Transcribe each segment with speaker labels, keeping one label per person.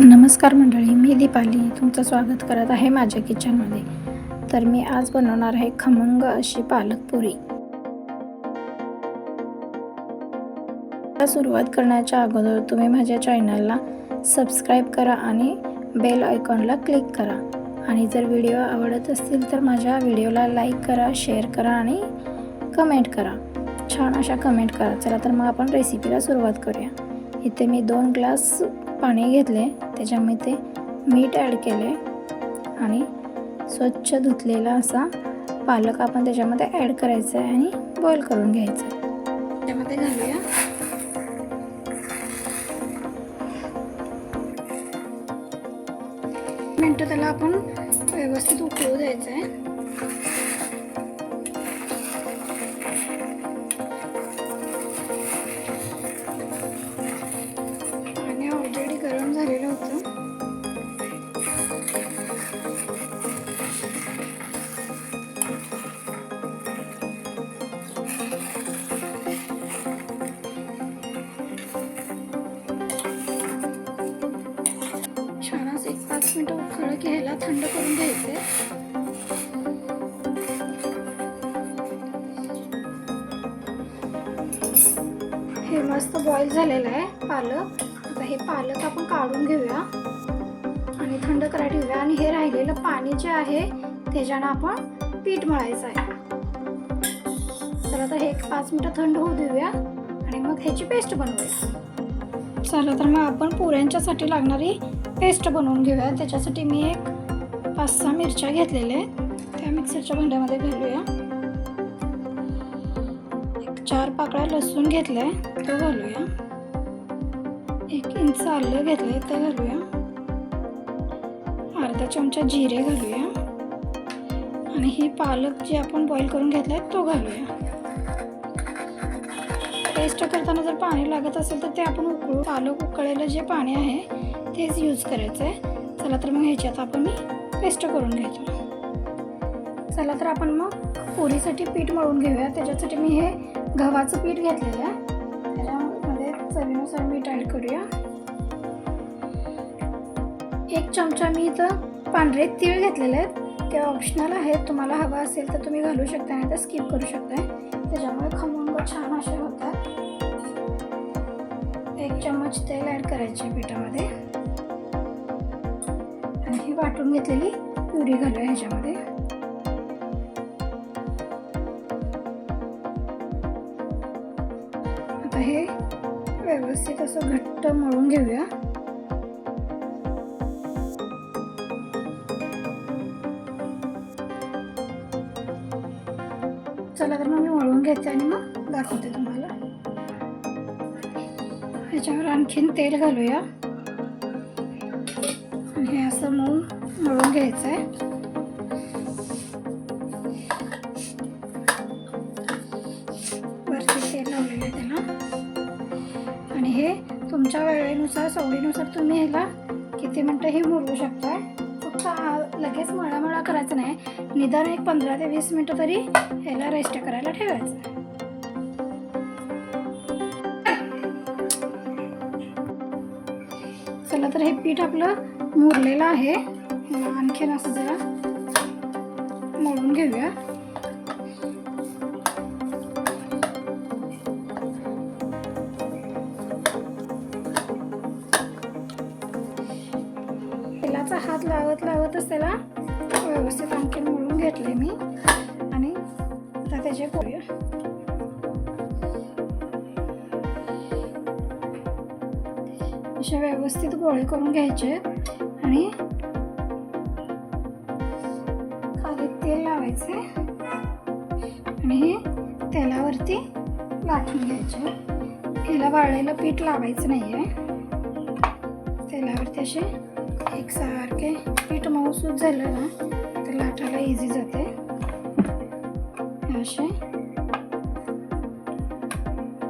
Speaker 1: नमस्कार मंडळी मी दीपाली. तुमचं स्वागत करत आहे माझ्या किचनमध्ये. तर मी आज बनवणार आहे खमंग अशी पालक पुरी. सुरुवात करण्याच्या अगोदर तुम्ही माझ्या चॅनलला सबस्क्राईब करा आणि बेल आयकॉनला क्लिक करा. आणि जर व्हिडिओ आवडत असतील तर माझ्या व्हिडिओला लाईक करा शेअर करा आणि कमेंट करा. छान अशा कमेंट करा. चला तर मग आपण रेसिपीला सुरुवात करूया. इथे मी दोन ग्लास पाणी घेतले त्याच्यामध्ये मीठ ॲड केले आणि स्वच्छ धुतलेला असा पालक आपण त्याच्यामध्ये ॲड करायचा आहे आणि बॉईल करून घ्यायचं आहे. त्याच्यामध्ये घालूया. मिनटं त्याला आपण व्यवस्थित उकळू द्यायचं आहे. झालेलं होतं. छान एक पाच मिनटं उकळलं की ह्याला थंड करून घ्यायचे. हे मस्त बॉईल झालेलं आहे पालक. हे पालक आपण काढून घेऊया. आणि थंड करायला ठेवूया आणि हे राहिलेलं पाणी जे आहे त्याच्यानं आपण पीठ मळायचं आहे. तर आता हे एक पाच मिनटं थंड होऊ देऊया. आणि मग ह्याची पेस्ट बनवूया. चला तर मग आपण पुऱ्यांच्यासाठी लागणारी पेस्ट बनवून घेऊया. त्याच्यासाठी मी एक पाच सहा मिरच्या घेतलेल्या आहेत. त्या मिक्सरच्या भांड्यामध्ये घालूया. एक चार पाकळ्या लसूण घेतलाय तो घालूया. इंच आलं घेतलंय ते घालूया. अर्धा चमचा जिरे घालूया. आणि ही पालक जे आपण बॉईल करून घेतलाय तो घालूया. पेस्ट करताना जर पाणी लागत असेल तर ते आपण उकळू. पालक उकळलेलं जे पाणी आहे तेच यूज करायचं आहे चला तर मग ह्याच्यात आपण मी पेस्ट करून घेतो. चला तर आपण मग पुरीसाठी पीठ मळून घेऊया. त्याच्यासाठी मी हे गव्हाचं पीठ घेतलेलं आहे. त्याच्यामध्ये चवीनुसार मीठ ॲड करूया. एक चमचा मी इथं पांढरे तीळ घेतलेले आहेत. ते ऑप्शनल आहेत. तुम्हाला हवा असेल तर तुम्ही घालू शकता नाही तर स्किप करू शकताय. त्याच्यामुळे खमंग छान असे होतात. एक चमच तेल ॲड करायचे पिठामध्ये. आणि ही वाटून घेतलेली पुरी घालूया ह्याच्यामध्ये. आता हे व्यवस्थित असं घट्ट मळून घेऊया. झाला तर मग मी वळून घेते आणि मग दाखवते तुम्हाला. ह्याच्यावर आणखीन तेल घालूया. आणि हे असं मऊ मळून घ्यायचं आहे वरती तेल लावलेलं आहे त्याला. आणि हे तुमच्या वेळेनुसार सवडीनुसार तुम्ही ह्याला किती मिनटं हे मुरवू शकता लगेच मळामळा करायचं नाही? निदान एक पंधरा ते वीस मिनटं तरी ह्याला रेस्ट करायला ठेवायचं. चला तर हे पीठ आपलं मुरलेलं आहे. आणखीन असं जरा मळून घेऊया. लावत लावत लावतच त्याला व्यवस्थित आणखीन मळून घेतले मी. आणि आता त्याचे पोळ्या अशा व्यवस्थित गोळे करून घ्यायचे. आणि खाली तेल लावायचे. आणि हे तेलावरती लाटून घ्यायचे. हिला वाळलेलं पीठ लावायचं नाही आहे तेलावरती असे एकसारखे पीठ मऊसूत झालं ना तर लाटायला इझी जाते. असे.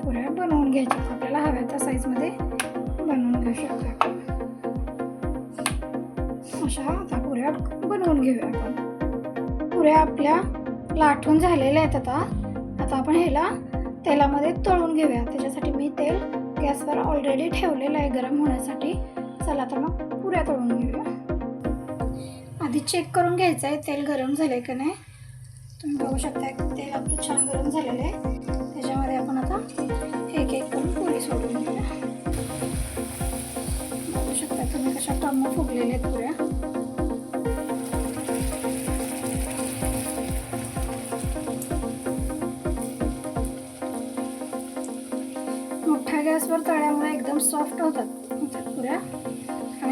Speaker 1: पुऱ्या बनवून घ्यायच्या. आपल्याला हव्या त्या साईजमध्ये बनवून घेऊ शकतो आपण. अशा आता पुऱ्या बनवून घेऊया आपण. पुऱ्या आपल्या लाटून झालेल्या आहेत आता. आता आपण ह्याला तेलामध्ये तळून घेऊया. त्याच्यासाठी मी तेल गॅसवर ऑलरेडी ठेवलेलं आहे गरम होण्यासाठी. चला तर मग पुऱ्या तळून घेऊया. आधी चेक करून घ्यायचं आहे तेल गरम झालं आहे का नाही? तुम्ही बघू शकता तेल आपलं छान गरम झालेलं आहे. त्याच्यामध्ये आपण आता एक एक करून पुरी सोडून घेऊया. बघू शकता तुम्ही कशा टम्म फुगलेल्या आहेत पुऱ्या. मोठ्या गॅसवर तळ्यामुळे एकदम सॉफ्ट होतात होतात पुऱ्या.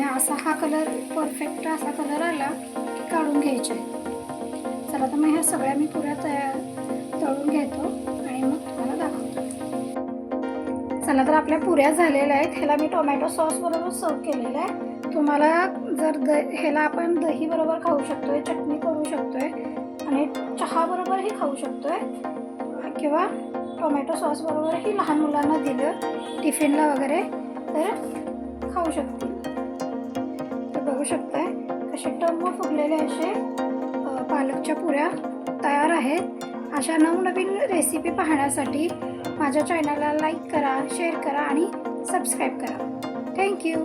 Speaker 1: आणि असा हा कलर परफेक्ट असा कलर आला की काढून घ्यायचे. चला तर मग ह्या सगळ्या मी पुऱ्या तयार तळून घेतो आणि मग तुम्हाला दाखवतो. चला तर आपल्या पुऱ्या झालेल्या आहेत. ह्याला मी टोमॅटो सॉस बरोबर सर्व केलेलं आहे. तुम्हाला जर द ह्याला आपण दही बरोबर खाऊ शकतोय चटणी करू शकतोय आणि चहा बरोबरही खाऊ शकतोय. किंवा टोमॅटो सॉस बरोबरही लहान मुलांना दिलं टिफिनला वगैरे तर खाऊ शकतो बघू शकताय. असे टम्म फुगलेले असे पालकच्या पुऱ्या तयार आहेत. अशा नवनवीन रेसिपी पाहण्यासाठी माझ्या चॅनलला लाईक करा शेअर करा आणि सबस्क्राईब करा. थँक्यू